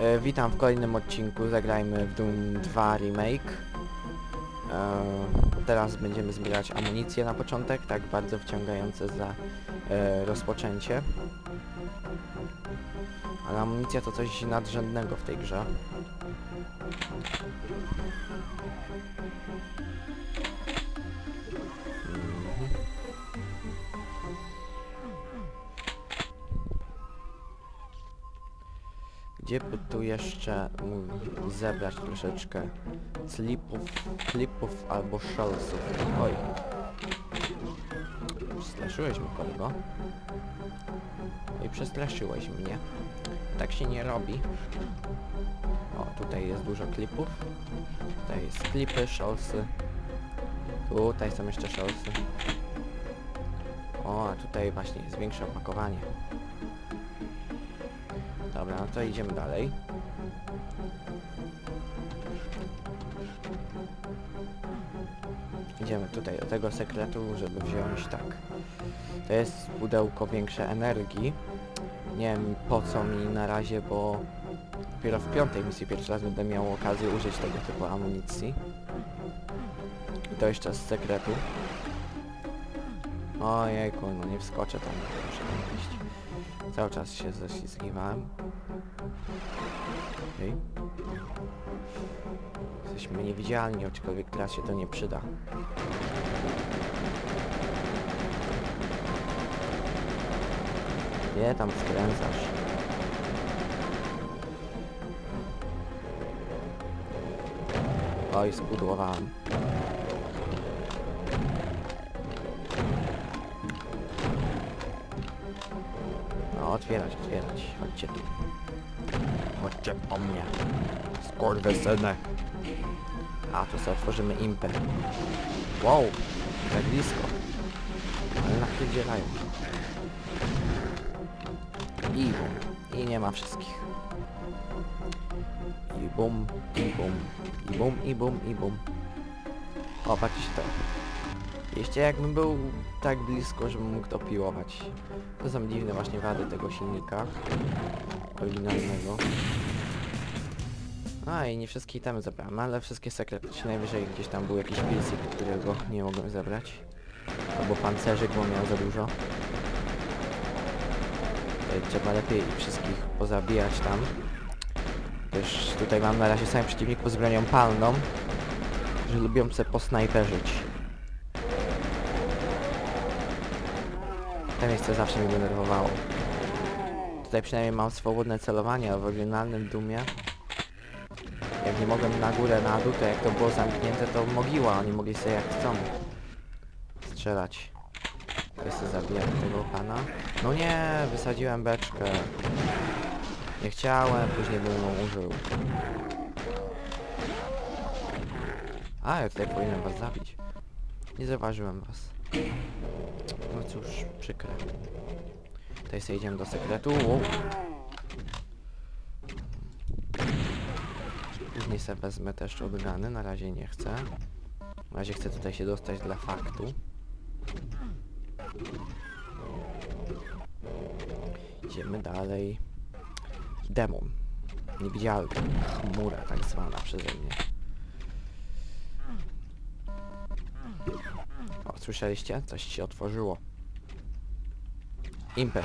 E, witam w kolejnym odcinku, zagrajmy w Doom 2 Remake. E, teraz będziemy zbierać amunicję na początek, tak bardzo wciągające za e, rozpoczęcie. Ale amunicja to coś nadrzędnego w tej grze. Mhm. Gdzie by tu jeszcze mm, zebrać troszeczkę slipów, klipów albo shellsów? Oj. Przestraszyłeś mnie kolego. Oj, przestraszyłeś mnie. Tak się nie robi. O, tutaj jest dużo klipów. Tutaj jest klipy, shellsy. Tutaj są jeszcze shellsy. O, a tutaj właśnie jest większe opakowanie. Dobra, no to idziemy dalej. Idziemy tutaj do tego sekretu, żeby wziąć tak. To jest pudełko większe energii. Nie wiem po co mi na razie, bo dopiero w piątej misji pierwszy raz będę miał okazję użyć tego typu amunicji. I to jeszcze z sekretu. Ojejku, no nie wskoczę tam, muszę tam iść. Cały czas się ześlizgiwałem. Okej. Jesteśmy niewidzialni, aczkolwiek teraz się to nie przyda. Nie tam skręcasz. Oj, spudłowałem. Otwierać, otwierać. Chodźcie tu. Chodźcie po mnie. Skurwysyny. A, tu sobie otworzymy impę. Wow, tak blisko. Ale napierdzielają. I bum. I nie ma wszystkich. I bum, i bum, i bum, i bum, i bum. O, patrzcie to. Jeszcze jakbym był tak blisko, żebym mógł to piłować. To są dziwne właśnie wady tego silnika. Oryginalnego. A i nie wszystkie itemy zabrałem, ale wszystkie sekrety. Najwyżej gdzieś tam był jakiś pilsik, którego nie mogłem zabrać. Albo pancerzyk, bo miał za dużo. Tutaj trzeba lepiej ich wszystkich pozabijać tam. Też tutaj mam na razie samych przeciwników z bronią palną, że lubią se posnajperzyć. To miejsce zawsze mnie denerwowało. Tutaj przynajmniej mam swobodne celowanie, a w oryginalnym Dumie jak nie mogłem na górę, na dół, to jak to było zamknięte, to mogiła, oni mogli sobie jak chcą strzelać. Ja sobie zabijam tego pana. No nie, wysadziłem beczkę. Nie chciałem, później bym ją użył. A, ja tutaj powinienem was zabić. Nie zauważyłem was. No cóż, przykre. Tutaj sobie idziemy do sekretu. Wow. Później sobie wezmę też shotguny, na razie nie chcę. Na razie chcę tutaj się dostać dla faktu. Idziemy dalej. Demon. Niewidzialny. Chmura tak zwana przeze mnie. Słyszeliście? Coś się otworzyło. Imper.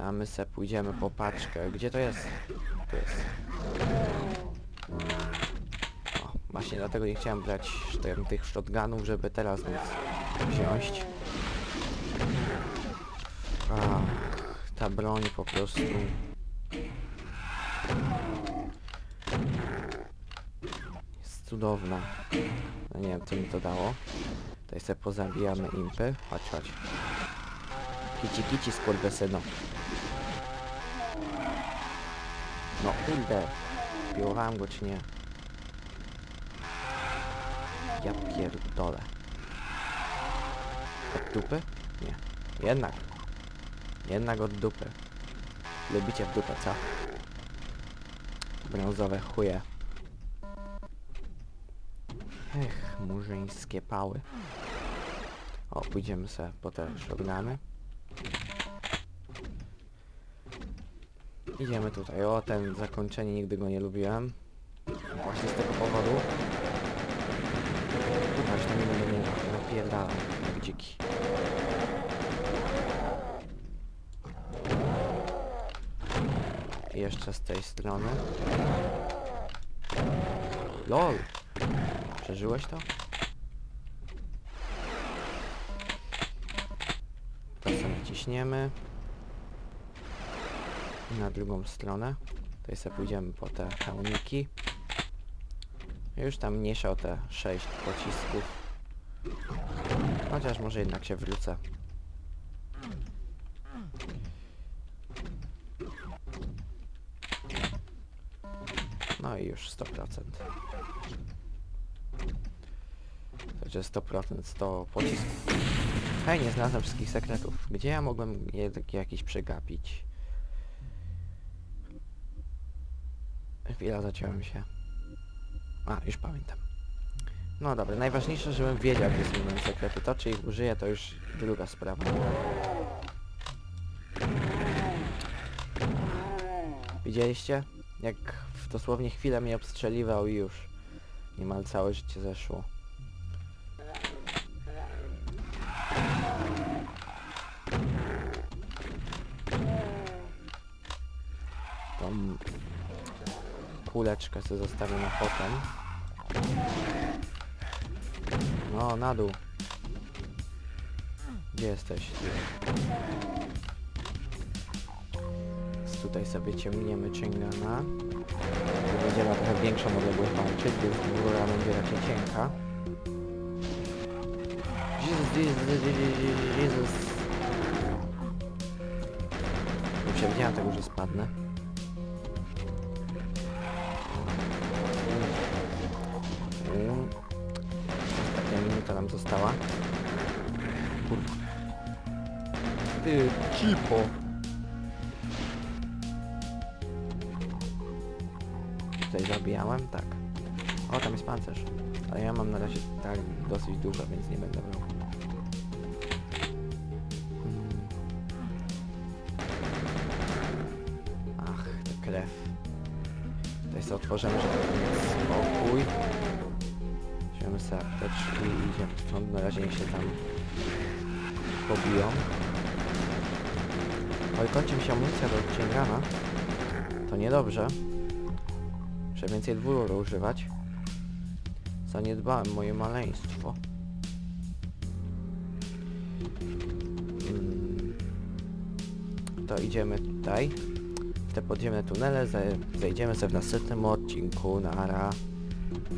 A my se pójdziemy po paczkę. Gdzie to jest? Tu jest. O, właśnie dlatego nie chciałem brać sztem- tych shotgunów, żeby teraz móc wziąć. Ach, ta broń po prostu... Jest cudowna. No nie wiem, co mi to dało. Tutaj sobie pozabijamy impy. Chodź, chodź. Kici, kici, skurwysynu. No kurde. Piłowałem go czy nie? Ja pierdolę. Od dupy? Nie. Jednak. Jednak od dupy. Lubicie w dupę, co? Brązowe chuje. Ech, murzyńskie pały. O, pójdziemy sobie po te shotguny. Idziemy tutaj. O, ten zakończenie nigdy go nie lubiłem. Właśnie z tego powodu. Na mnie będę nie napierdalał, jak dziki. Jeszcze z tej strony. LOL! Przeżyłeś to? To sobie ciśniemy. I na drugą stronę. Tutaj sobie pójdziemy po te hełmiki. Już tam mniejsza o te 6 pocisków. Chociaż może jednak się wrócę. No i już 100%. Także 100% 100 pocisków. Hej, nie znalazłem wszystkich sekretów. Gdzie ja mogłem je jakiś przegapić? Chwila, zaciąłem się. A, już pamiętam. No dobra, najważniejsze, żebym wiedział, jakie są moje sekrety. To, czy ich użyję, to już druga sprawa. Widzieliście? Jak w dosłownie chwilę mnie obstrzeliwał i już niemal całe życie zeszło. Kuleczkę sobie zostawię na potem. No, na dół. Gdzie jesteś? Tutaj sobie ciągniemy Chingana. Tu będzie na trochę większą odległość walczyć, więc góra będzie raczej cienka. Jezus, Jezus, Jezus, Jezus. Nie tego, że spadnę. Została. Kurwa. Ty, cipo. Tutaj zabijałem? Tak. O, tam jest pancerz. Ale ja mam na razie tak dosyć dużo, więc nie będę brał. Mm. Ach, ta krew. Tutaj sobie otworzymy, żeby mieć spokój. Sobie apteczki i idziemy stąd. Na razie się tam pobiją. Oj, kończy mi się amunicja do odciągana. To niedobrze. Muszę więcej dwóru używać. Zaniedbałem moje maleństwo. Mm. To idziemy tutaj. W te podziemne tunele. Zejdziemy sobie w następnym odcinku. Nara.